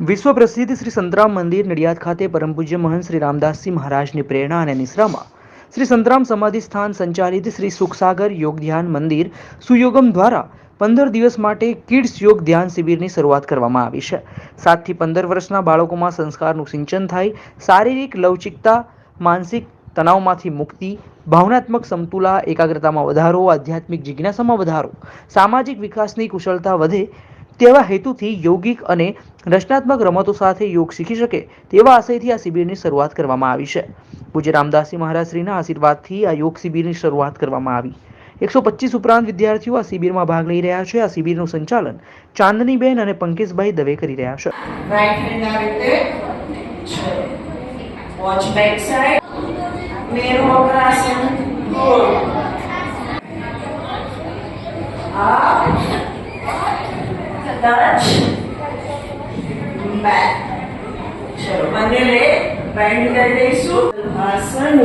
વિશ્વ પ્રસિદ્ધ શ્રી સંતરામ મંદિર નડિયાદ ખાતે પરમ પૂજ્ય મહંત શ્રી રામદાસજી મહારાજની પ્રેરણા અને નિશ્રામાં શ્રી સંતરામ સમાધિ સ્થાન સંચાલિત શ્રી સુખસાગર યોગ ધ્યાન મંદિર સુયોગમ દ્વારા પંદર દિવસ માટે કિડ્સ યોગ ધ્યાન શિબિરની શરૂઆત કરવામાં આવી છે. સાતથી પંદર વર્ષના બાળકોમાં સંસ્કારનું સિંચન થાય, શારીરિક લવચિકતા, માનસિક તણાવમાંથી મુક્તિ, ભાવનાત્મક સમતુલા, એકાગ્રતામાં વધારો, આધ્યાત્મિક જિજ્ઞાસામાં વધારો, સામાજિક વિકાસની કુશળતા વધે તેવા હેતુથી યોગિક અને રચનાત્મક રમતો સાથે યોગ શીખી શકે તેવા આશયથી આ શિબિરની શરૂઆત કરવામાં આવી છે. પૂજ્ય રામદાસજી મહારાજશ્રીના આશીર્વાદથી આ યોગ શિબિરની શરૂઆત કરવામાં આવી. એકસો પચીસ ઉપરાંત વિદ્યાર્થીઓ આ શિબિરમાં ભાગ લઈ રહ્યા છે. આ શિબિરનું સંચાલન ચાંદનીબેન અને પંકેશભાઈ દવે કરી રહ્યા છે. Watch. Back. ચલો બંને leg bend કરી દઈશું. સલભાસન.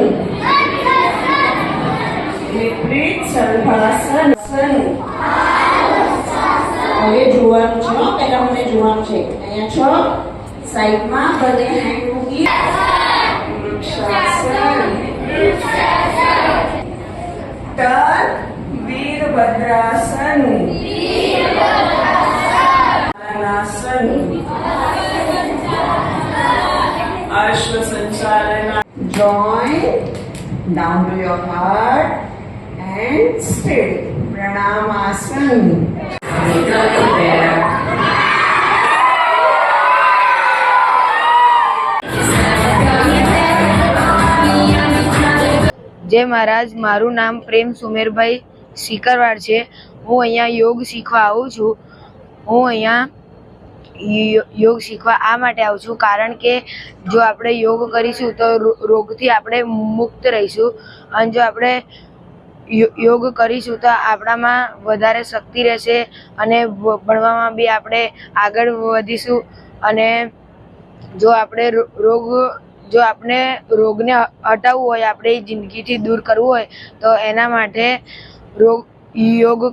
વિપરીત સલભાસન. સન. હવે જોવાનું છે. પહેલા મને જોવાનું છે અહીંયા છો સાઈડમાં બધે હેન્ડ મૂકી વૃક્ષાસન ટર્ન વીરભદ્રાસન જય મહારાજ, મારું નામ પ્રેમ સુમેરભાઈ સિકરવાડ છે. હું અહીંયા યોગ શીખવા આવું છું. હું અહીંયા યોગ શીખવા આ માટે આવું છું. કારણ કે જો આપણે યોગ કરીશું તો રોગથી આપણે મુક્ત રહીશું. અને જો આપણે યોગ કરીશું તો આપણામાં વધારે શક્તિ રહેશે અને ભણવામાં બી આપણે આગળ વધીશું. અને જો આપણે રોગ, જો આપણે રોગને હટાવવું હોય, આપણે જિંદગીથી દૂર કરવું હોય, તો એના માટે રોગ, યોગ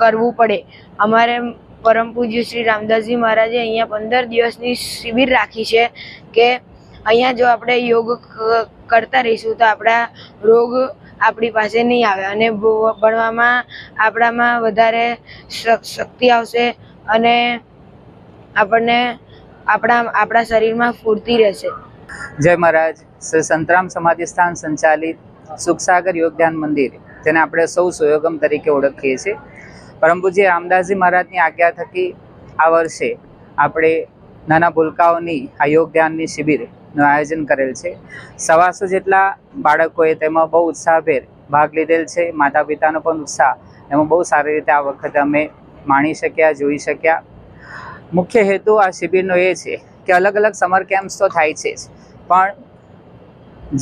કરવું પડે. અમારે પરમ પૂજ્ય શ્રી રામદાસજી મહારાજે અહીંયા પંદર દિવસની શિબિર રાખી છે કે અહીંયા જો આપણે યોગ કરતા રહીશું તો આપણા રોગ આપણી પાસે નહીં આવે અને ભણવામાં આપણામાં વધારે શક્તિ આવશે અને આપણને આપણા આપણા શરીરમાં ફૂર્તિ રહેશે. જય મહારાજ. શ્રી સંતરામ સમાધિ સ્થાન સંચાલિત સુખસાગર યોગ ધ્યાન મંદિર, જેને આપણે સૌ સુયોગમ તરીકે ઓળખીએ છીએ. પરમ પૂજ્ય રામદાસજી મહારાજની આજ્ઞા થકી આ વર્ષે આપણે નાના ભૂલકાઓની આ યોગ ધ્યાનની શિબિરનું આયોજન કરેલ છે. સવાસો જેટલા બાળકોએ તેમાં બહુ ઉત્સાહભેર ભાગ લીધેલ છે. માતા પિતાનો પણ ઉત્સાહ એમાં બહુ સારી રીતે આ વખતે અમે માણી શક્યા, જોઈ શક્યા. મુખ્ય હેતુ આ શિબિરનો એ છે કે અલગ અલગ સમર કેમ્પ્સ તો થાય છે જ. પણ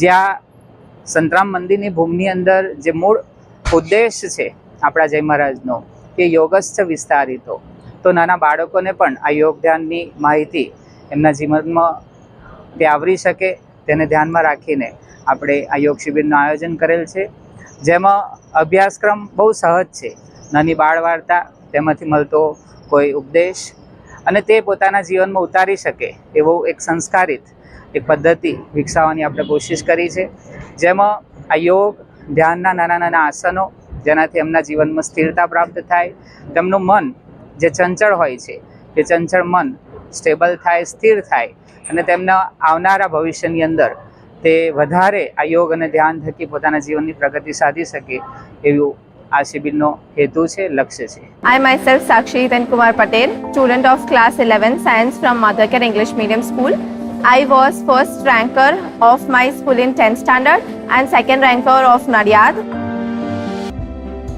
જ્યાં સંતરામ મંદિરની ભૂમિની અંદર જે મૂળ ઉદ્દેશ છે આપણા જય મહારાજનો કે યોગસ્થ વિસ્તારિતો. તો નાના બાળકોને પણ આ યોગ ધ્યાનની માહિતી એમના જીવનમાં તે આવરી શકે તેને ધ્યાનમાં રાખીને આપણે આ યોગ શિબિરનું આયોજન કરેલ છે. જેમાં અભ્યાસક્રમ બહુ સહજ છે. નાની બાળ વાર્તા તેમાંથી મળતો કોઈ ઉપદેશ અને તે પોતાના જીવનમાં ઉતારી શકે એવો એક સંસ્કારિત એક પદ્ધતિ વિકસાવવાની આપણે કોશિશ કરી છે. જેમાં આ યોગ ધ્યાનના નાના નાના આસનો જેનાથી એમના જીવનમાં સ્થિરતા પ્રાપ્ત થાય તેમનું મન જે ચંચળ હોય છે તે ચંચળ મન સ્ટેબલ થાય સ્થિર થાય અને તેમના આવનારા ભવિષ્યની અંદર તે વધારે આ યોગ અને ધ્યાન થકી પોતાના જીવનની પ્રગતિ સાધી શકે એવું આ શિબિરનો હેતુ છે લક્ષ્ય છે I myself Sakshi Then Kumar Patel, student of class 11 science from Mothercare English Medium School. I was first ranker of my school in 10th standard and second ranker of Nadiad.